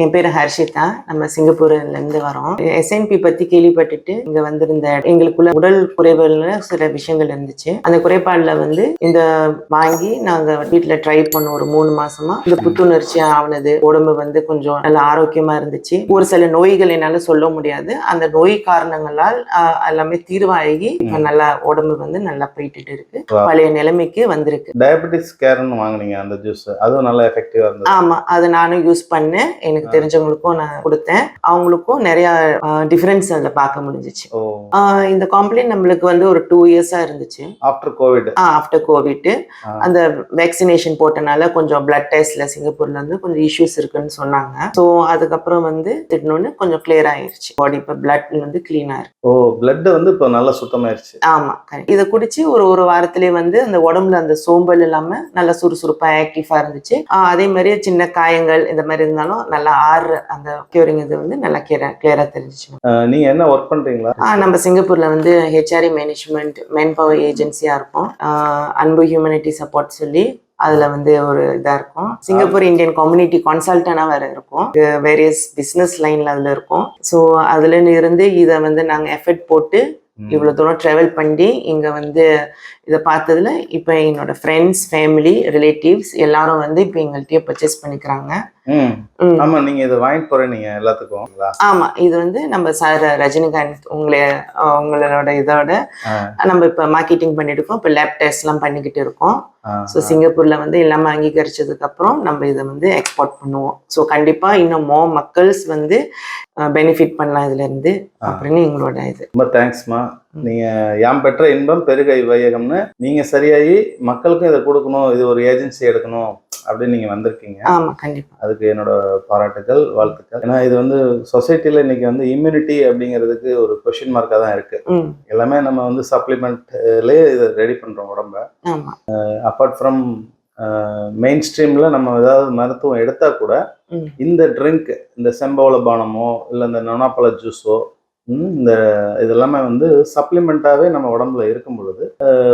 என் பேரு ஹர்ஷிதா. நம்ம சிங்கப்பூர்ல இருந்து வரோம். எஸ்என்பி பத்தி கேள்விப்பட்டுட்டு இங்க வந்திருந்த எங்களுக்குள்ள உடல் குறைபாடுல சில விஷயங்கள் இருந்துச்சு. அந்த குறைபாடுல வந்து இந்த வாங்கி நாங்க வீட்ல ட்ரை பண்ணோம் ஒரு மூணு மாசமா. இந்த புத்துணர்ச்சி ஆனது உடம்பு வந்து கொஞ்சம் நல்ல ஆரோக்கியமா இருந்துச்சு. ஒரு சில நோய்கள் என்னால சொல்ல முடியாது. அந்த நோய் காரணங்களால் எல்லாமே தீர்வாகி நல்லா உடம்பு வந்து நல்லா போயிட்டு இருக்கு. பழைய நிலைமைக்கு வந்திருக்கு. டயபெட்டிஸ் கேர்னு வாங்குனீங்க அந்த ஜூஸ் அதுவும் நல்லா எஃபெக்டிவா இருந்தது. ஆமா அது நானும் யூஸ் பண்ணேன். எனக்கு தெரிஞ்சவங்களுக்கும் நான் கொடுத்தேன். அவங்களுக்கும் நிறைய டிஃபரன்ஸ் அதுல பார்க்க முடிஞ்சிச்சு. இந்த காம்ப்ளைண்ட் நம்மளுக்கு வந்து ஒரு டூ இயர்ஸா இருந்துச்சு. After covid after covid. அந்த வேக்சினேஷன் போட்டனால கொஞ்சம் பிளட் டெஸ்ட்ல சிங்கப்பூர்ல இருந்து கொஞ்சம் இஷ்யூஸ் இருக்குன்னு சொன்னாங்க. ஸோ அதுக்கப்புறம் வந்து திடீர்னு கொஞ்சம் கிளியர் ஆயிருச்சு. பாடி இப்போ பிளட் வந்து கிளீனா இருக்கு. ஓ பிளட் வந்து இப்போ நல்லா சுத்தமாயிருச்சு. ஆமா correct. இதை குடிச்சு ஒரு ஒரு வாரத்திலேயே வந்து அந்த உடம்புல அந்த சோம்பல் இல்லாம நல்லா சுறுசுறுப்பா ஆக்டிவா இருந்துச்சு. அதே மாதிரியே சின்ன காயங்கள் இந்த மாதிரி இருந்தாலும் நல்லா ஆறு அந்த கியூரிங் இது வந்து நல்லா கிளியரா கிளியரா தெரிஞ்சிச்சு அஹ் நீங்க என்ன ஒர்க் பண்றீங்களா? ஆஹ் நம்ம சிங்கப்பூர்ல வந்து ஹெச்ஆர்இ மேனேஜ்மெண்ட் மென் பவர் ஏஜென்சியா இருக்கும் அன்பு ஹியூமனிட்டி சப்போர்ட் சொல்லி அதுல வந்து ஒரு இதா இருக்கும். சிங்கப்பூர் இந்தியன் கம்யூனிட்டி கன்சல்டனா வேற இருக்கும். வேரியஸ் பிசினஸ் லைன்ல அதுல இருக்கும். ஸோ அதுல இருந்து இதை வந்து நாங்க எஃபர்ட் போட்டு ம். இவ்வளவு தூரம் ட்ராவல் பண்ணி இங்க வந்து இதை பார்த்ததுல இப்போ என்னோட ஃப்ரெண்ட்ஸ் ஃபேமிலி ரிலேட்டிவ்ஸ் எல்லாரும் வந்து இப்போ எங்கள்கிட்டயே பர்ச்சேஸ் பண்ணிக்கிறாங்க. ஆமா நீங்க இதை வாங்கிட்டு போறேன் நீங்க எல்லாத்துக்கும். ஆமா இது வந்து நம்ம சார் ரஜினிகாந்த் உங்களை உங்களோட இதோட. நம்ம இப்போ மார்க்கெட்டிங் பண்ணிட்டு இருக்கோம். இப்போ லேப் டெஸ்ட்லாம் பண்ணிக்கிட்டு இருக்கோம். ஸோ சிங்கப்பூர்ல வந்து எல்லாமே அங்கீகரிச்சதுக்கு அப்புறம் நம்ம இதை வந்து எக்ஸ்போர்ட் பண்ணுவோம். ஸோ கண்டிப்பா இன்னும் மோ மக்கள்ஸ் வந்து பெனிஃபிட் பண்ணலாம் இதுல இருந்து. அப்படின்னு எங்களோட இது. ரொம்ப தேங்க்ஸ்மா நீங்க யாம் பெற்ற இன்பம் பெருகை வையகம்னு நீங்க சரியாகி மக்களுக்கும் இதை கொடுக்கணும் இது ஒரு ஏஜென்சி எடுக்கணும் அப்படின்னு நீங்க வந்திருக்கீங்க. ஆமா கண்டிப்பா. அதுக்கு என்னோட பாராட்டுகள் வாழ்த்துக்கள். ஏன்னா இது வந்து சொசைட்டில இன்னைக்கு வந்து இம்யூனிட்டி அப்படிங்கிறதுக்கு ஒரு கொஷின் மார்க்காக தான் இருக்கு. எல்லாமே நம்ம வந்து சப்ளிமெண்ட்லேயே இதை ரெடி பண்றோம் உடம்ப. அப்பார்ட் ஃப்ரம் மெயின் ஸ்ட்ரீம்ல நம்ம ஏதாவது மருத்துவம் எடுத்தா கூட. இந்த ட்ரிங்க் இந்த செம்பவள பானமோ இல்லை இந்த நொனாப்பழ ஜூஸோ இந்த இதெல்லாமே வந்து சப்ளிமெண்ட்டாகவே நம்ம உடம்புல இருக்கும் பொழுது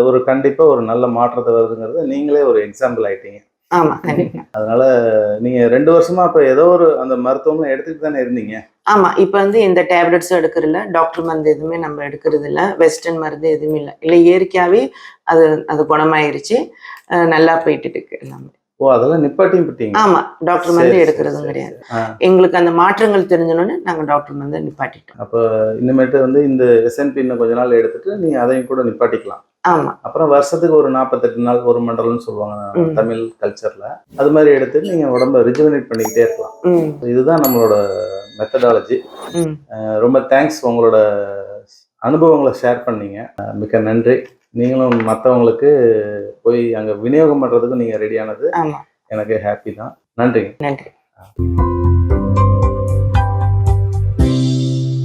ஒரு கண்டிப்பா ஒரு நல்ல மாற்றத்தை வருதுங்கிறது நீங்களே ஒரு எக்ஸாம்பிள் ஆயிட்டீங்க. ஆமா கண்டிப்பா. அதனால நீங்க ரெண்டு வருஷமா இப்ப ஏதோ ஒரு அந்த மருத்துவம்லாம் எடுத்துட்டு தானே இருந்தீங்க? ஆமா இப்ப வந்து எந்த டேப்லெட்ஸும் எடுக்கிறதில்ல டாக்டர் மருந்து எதுவுமே நம்ம எடுக்கிறது இல்ல வெஸ்டர்ன் மருந்து எதுவுமே இல்லை. இல்லை இயற்கையாவே அது அது குணமாயிருச்சு. நல்லா போயிட்டு இருக்கு எல்லாமே. ஓ அதெல்லாம் நிப்பாட்டியும் ஆமா டாக்டர் மருந்து எடுக்கிறதும் கிடையாது. எங்களுக்கு அந்த மாற்றங்கள் தெரிஞ்சனோன்னு நாங்க டாக்டர் மருந்து நிப்பாட்டிட்டோம். அப்போ இனிமேட்டு வந்து இந்த எஸ்என்பி இன்னும் கொஞ்ச நாள் எடுத்துட்டு நீங்க அதையும் கூட நிப்பாட்டிக்கலாம். ஆமா. அப்புறம் வருஷத்துக்கு ஒரு நாற்பத்தெட்டு நாள் ஒரு மண்டலம்னு சொல்லுவாங்க. தமிழ் கல்ச்சர்ல அது மாதிரி எடுத்து நீங்க உடம்ப ரிஜுவனேட் பண்ணிக்கிட்டே இருக்கலாம். இதுதான் நம்மளோட மெத்தடாலஜி ரொம்ப தேங்க்ஸ் உங்களோட அனுபவங்களை ஷேர் பண்ணீங்க. மிக்க நன்றி. நீங்களும் மற்றவங்களுக்கு போய் அங்கே விநியோகம் பண்ணுறதுக்கு நீங்கள் ரெடியானது எனக்கு ஹாப்பி தான். நன்றி. நன்றி